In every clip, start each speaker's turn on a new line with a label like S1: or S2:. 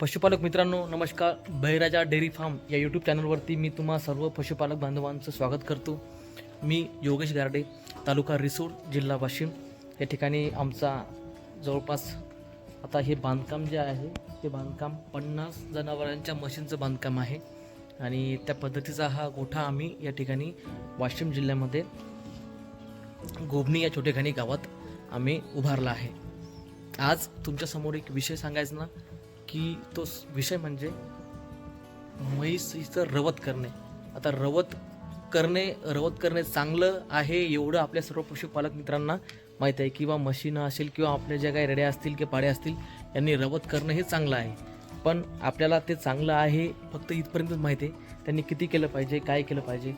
S1: पशुपालक मित्रांनो नमस्कार. बहिराजा डेअरी फार्म या यूट्यूब चॅनलवरती मी तुम्हा सर्व पशुपालक बांधवांचं स्वागत करतो. मी योगेश गारडे तालुका रिसोड जिल्हा वाशिम. या ठिकाणी आमचा जवळपास आता हे बांधकाम जे आहे ते बांधकाम पन्नास जनावरांच्या मशीनचं बांधकाम आहे. आणि त्या पद्धतीचा हा गोठा आम्ही या ठिकाणी वाशिम जिल्ह्यामध्ये गोबनी या छोटेखानी गावात आम्ही उभारला आहे. आज तुमच्यासमोर एक विषय सांगायचा ना की तो विषय म्हणजे म्हैसीचं रवत करणे. आता रवत करणे रवत करणे चांगलं आहे एवढं आपल्या सर्व पशुपालक मित्रांना माहीत आहे. किंवा मशीनं असेल किंवा आपल्या ज्या काही रेड्या असतील किंवा पाड्या असतील यांनी रवत करणं हे चांगलं आहे. पण आपल्याला ते चांगलं आहे फक्त इथपर्यंतच माहिती आहे. त्यांनी किती केलं पाहिजे काय केलं पाहिजे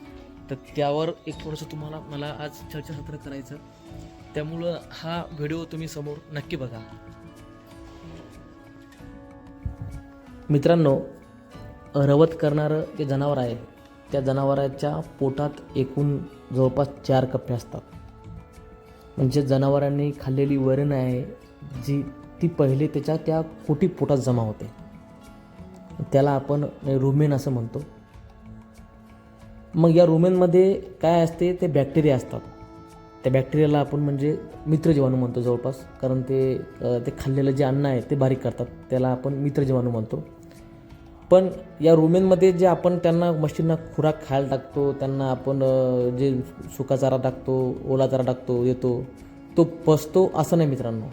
S1: तर त्यावर एक थोडंसं तुम्हाला मला आज चर्चासत्र करायचं. त्यामुळं हा व्हिडिओ तुम्ही समोर नक्की बघा. मित्रांनो रवत करणारं जे जनावर आहे त्या जनावराच्या पोटात एकूण जवळपास चार कप्पे असतात. म्हणजे जनावरांनी खाल्लेली वरण आहे जी ती पहिले त्याच्या त्या कोटी पोटात जमा होते. त्याला आपण रुमेन असं म्हणतो. मग या रुमेनमध्ये काय असते ते बॅक्टेरिया असतात. त्या बॅक्टेरियाला आपण म्हणजे मित्रजीवाणू म्हणतो जवळपास कारण ते ते खाल्लेलं जे अन्न आहे ते बारीक करतात. त्याला आपण मित्रजीवाणू म्हणतो. पण या रुमेनमध्ये जे आपण त्यांना मशीनना खुराक खायला टाकतो त्यांना आपण जे सुका चारा टाकतो ओला चारा टाकतो येतो तो पचतो असं नाही मित्रांनो.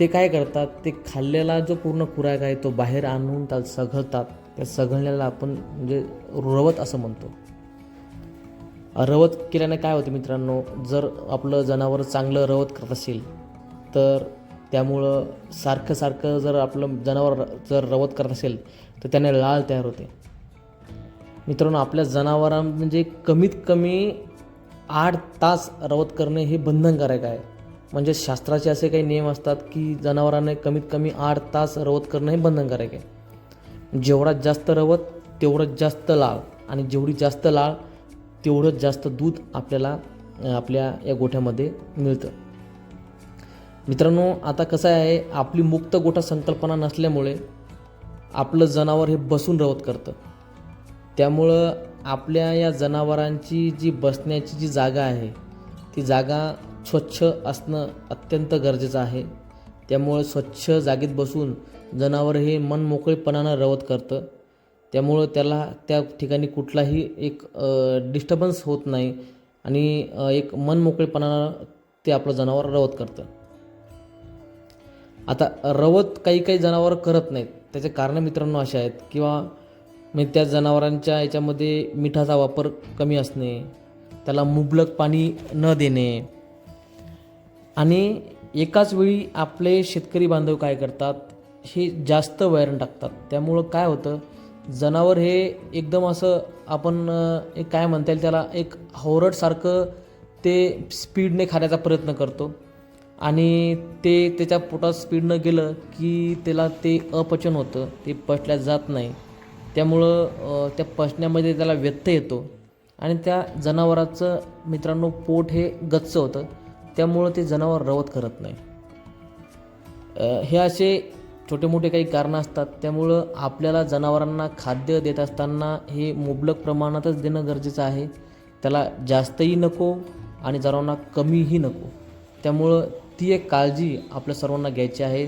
S1: ते काय करतात ते खाल्लेला जो पूर्ण खुराक आहे तो बाहेर आणून त्याला सघळतात. त्या सघळण्याला आपण म्हणजे रवत असं म्हणतो. रवत केल्याने काय होतं मित्रांनो जर आपलं जनावर चांगलं रवत करत असेल तर त्यामुळं सारखं सारखं जर आपलं जनावर जर रवत करत असेल तर त्याने लाळ तयार होते. मित्रांनो आपल्या जनावरां म्हणजे कमीत कमी आठ तास रवत करणे हे बंधनकारक आहे. म्हणजे शास्त्राचे असे काही नियम असतात की जनावरांना कमीत कमी आठ तास रवत करणं हे बंधनकारक आहे. जेवढा जास्त रवत तेवढं जास्त लाळ आणि जेवढी जास्त लाळ तेवढं जास्त दूध आपल्याला आपल्या या गोठ्यामध्ये मिळतं. मित्रांनो आता कसं आहे आपली मुक्त गोठा संकल्पना नसल्यामुळे आपलं जनावर हे बसून रवत करतं. त्यामुळं आपल्या या जनावरांची जी बसण्याची जी जागा आहे ती जागा स्वच्छ असणं अत्यंत गरजेचं आहे. त्यामुळं स्वच्छ जागेत बसून जनावर हे मनमोकळेपणानं रवत करतं. त्यामुळं त्याला त्या ठिकाणी कुठलाही एक डिस्टर्बन्स होत नाही आणि एक मनमोकळेपणानं ते आपलं जनावर रवत करतं. आता रवत काही काही जनावर करत नाहीत. त्याचे कारणं मित्रांनो असे आहेत किंवा म्हणजे त्या जनावरांच्या याच्यामध्ये मिठाचा वापर कमी असणे त्याला मुबलक पाणी न देणे आणि एकाच वेळी आपले शेतकरी बांधव काय करतात हे जास्त वैरण टाकतात. त्यामुळं काय होतं जनावर हे एकदम असं आपण एक काय म्हणता येईल त्याला एक हवरटसारखं ते स्पीडने खाण्याचा प्रयत्न करतो. आणि ते त्याच्या पोटात स्पीडनं गेलं की त्याला ते अपचन होतं. ते पचल्या जात नाही. त्यामुळं त्या पचण्यामध्ये त्याला व्यत्यय येतो. आणि त्या जनावराचं मित्रांनो पोट हे गच्च होतं. त्यामुळं ते जनावर रवत करत नाही. हे असे छोटे मोठे काही कारणं असतात. त्यामुळं आपल्याला जनावरांना खाद्य देत असताना हे मुबलक प्रमाणातच देणं गरजेचं आहे. त्याला जास्तही नको आणि जनावरांना कमीही नको. त्यामुळं ती एक काळजी आपल्या सर्वांना घ्यायची आहे.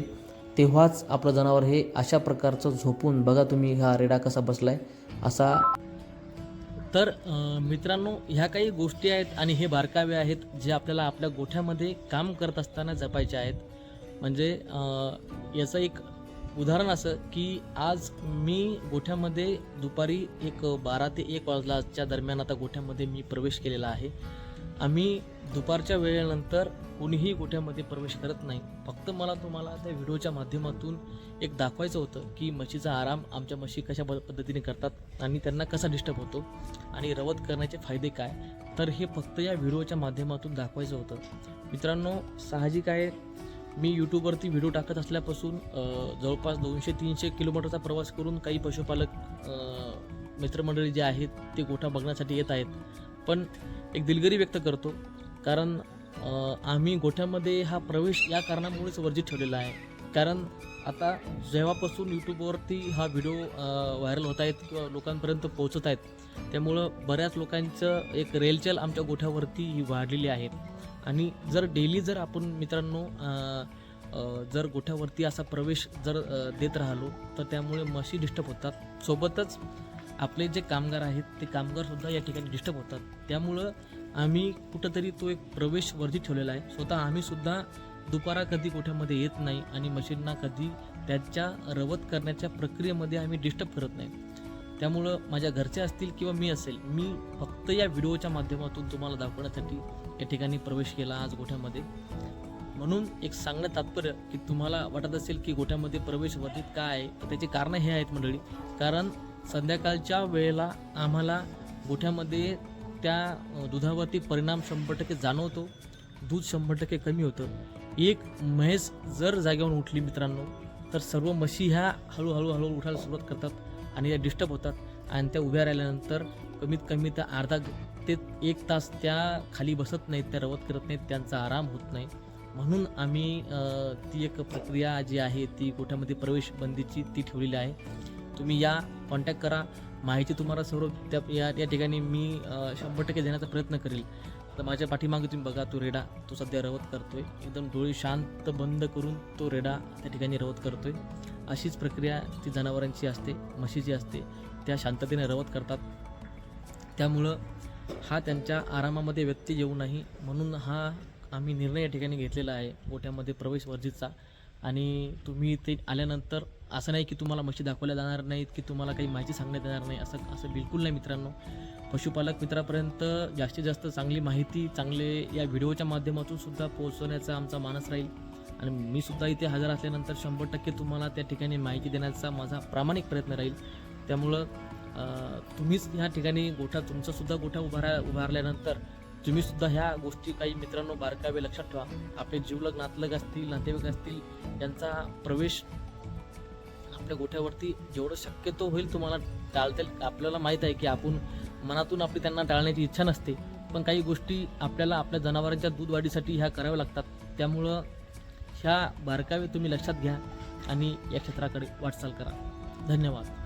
S1: तेव्हाच आपलं जनावर हे अशा प्रकारचं झोपून बघा तुम्ही हा रेडा कसा बसलाय? असा तर मित्रांनो ह्या काही गोष्टी आहेत आणि हे बारकावे आहेत जे आपल्याला आपल्या गोठ्यामध्ये काम करत असताना जपायचे आहेत. म्हणजे याचं एक उदाहरण असं की आज मी गोठ्यामध्ये दुपारी एक बारा ते एक वाजलाच्या दरम्यान आता गोठ्यामध्ये मी प्रवेश केलेला आहे. आम्ही दुपारच्या वेळेनंतर कुणीही गोठ्यामध्ये प्रवेश करत नाही. फक्त मला तुम्हाला त्या व्हिडिओच्या माध्यमातून एक दाखवायचं होतं की म्हशीचा आराम आमच्या म्हशी कशा प- पद्धतीने करतात आणि त्यांना कसा डिस्टर्ब होतो आणि रवत करण्याचे फायदे काय? तर हे फक्त या व्हिडिओच्या माध्यमातून दाखवायचं होतं. मित्रांनो साहजिक आहे. मी यूट्यूबवरती व्हिडिओ टाकत असल्यापासून जवळपास दोनशे तीनशे किलोमीटरचा प्रवास करून काही पशुपालक मित्रमंडळी जे आहेत ते गोठा बघण्यासाठी येत आहेत. पण एक दिलगिरी व्यक्त करतो. कारण आम्ही गोठ्यामध्ये हा प्रवेश या कारणामुळेच वर्जित ठेवलेला आहे. कारण आता जेव्हापासून यूट्यूबवरती हा व्हिडिओ व्हायरल होत आहेत किंवा लोकांपर्यंत पोहोचत आहेत त्यामुळं बऱ्याच लोकांचं एक रेलचेल आमच्या गोठ्यावरती ही वाढलेली आहे. आणि जर डेली जर आपण मित्रांनो जर गोठ्यावरती असा प्रवेश जर देत राहिलो तर त्यामुळे म्हशी डिस्टर्ब होतात. सोबतच आपले जे कामगार आहेत ते कामगारसुद्धा या ठिकाणी डिस्टर्ब होतात. त्यामुळं आम्ही कुठंतरी तो एक प्रवेश वर्जित ठेवलेला आहे. स्वतः आम्ही सुद्धा दुपारा कधी गोठ्यामध्ये येत नाही आणि मशीनना कधी त्याच्या रवत करण्याच्या प्रक्रियेमध्ये आम्ही डिस्टर्ब करत नाही. त्यामुळं माझ्या घरचे असतील किंवा मी असेल मी फक्त या व्हिडिओच्या माध्यमातून तुम्हाला दाखवण्यासाठी या ठिकाणी प्रवेश केला आज गोठ्यामध्ये म्हणून एक सांगणं तात्पर्य की तुम्हाला वाटत असेल की गोठ्यामध्ये प्रवेश वर्धित काय आहे तर त्याची कारणं हे आहेत मंडळी. कारण संध्याकाळच्या वेळेला आम्हाला गोठ्यामध्ये त्या दुधावरती परिणाम शंभर टक्के जाणवतो. दूध शंभर टक्के कमी होतं. एक म्हैस जर जागेवरून उठली मित्रांनो तर सर्व म्हशी ह्या हळूहळू हळूहळू उठायला सुरुवात करतात आणि त्या डिस्टर्ब होतात आणि त्या उभ्या राहिल्यानंतर कमीत कमी त्या अर्धा ते एक तास त्या खाली बसत नाहीत त्या रवत करत नाहीत त्यांचा आराम होत नाही. म्हणून आम्ही ती एक प्रक्रिया जी आहे ती गोठ्यामध्ये प्रवेश बंदीची ती ठेवलेली आहे. तुम्ही या कॉन्टॅक्ट करा. माहिती तुम्हाला सर्व त्या या या ठिकाणी मी शंभर टक्के देण्याचा प्रयत्न करेल. तर माझ्या पाठीमागे तुम्ही बघा तो रेडा तो सध्या रवत करतो आहे एकदम डोळे शांत बंद करून तो रेडा त्या ठिकाणी रवत करतो आहे अशीच प्रक्रिया ती जनावरांची असते म्हशीची असते. त्या शांततेने रवत करतात. त्यामुळं हा त्यांच्या आरामामध्ये व्यत्यय येऊ नाही. म्हणून हा आम्ही निर्णय या ठिकाणी घेतलेला आहे. गोठ्यामध्ये प्रवेश वर्जितचा. आणि तुम्ही इथे आल्यानंतर असं नाही की तुम्हाला म्हशी दाखवल्या जाणार नाहीत की तुम्हाला काही माहिती सांगण्यात येणार नाही असं असं बिलकुल नाही मित्रांनो. पशुपालक मित्रापर्यंत जास्तीत जास्त चांगली माहिती चांगले या व्हिडिओच्या माध्यमातून सुद्धा पोहोचवण्याचा आमचा मानस राहील. आणि मी सुद्धा इथे हजर असल्यानंतर शंभर टक्के तुम्हाला त्या ठिकाणी माहिती देण्याचा माझा प्रामाणिक प्रयत्न राहील. त्यामुळं तुम्हीच ह्या ठिकाणी गोठा तुमचासुद्धा गोठा उभारा उभारल्यानंतर तुम्ही सुद्धा ह्या गोष्टी काही मित्रांनो बारकावे लक्षात ठेवा. आपले जीवलग नातलग असतील नातेवाईक असतील यांचा प्रवेश आपल्या गोठ्यावरती जेवढं शक्यतो होईल तुम्हाला टाळता येईल. आपल्याला माहीत आहे की आपण मनातून आपली त्यांना टाळण्याची इच्छा नसते. पण काही गोष्टी आपल्याला आपल्या जनावरांच्या दूध वाढीसाठी ह्या कराव्या लागतात. त्यामुळं ह्या बारकावे तुम्ही लक्षात घ्या आणि या क्षेत्राकडे वाटचाल करा. धन्यवाद.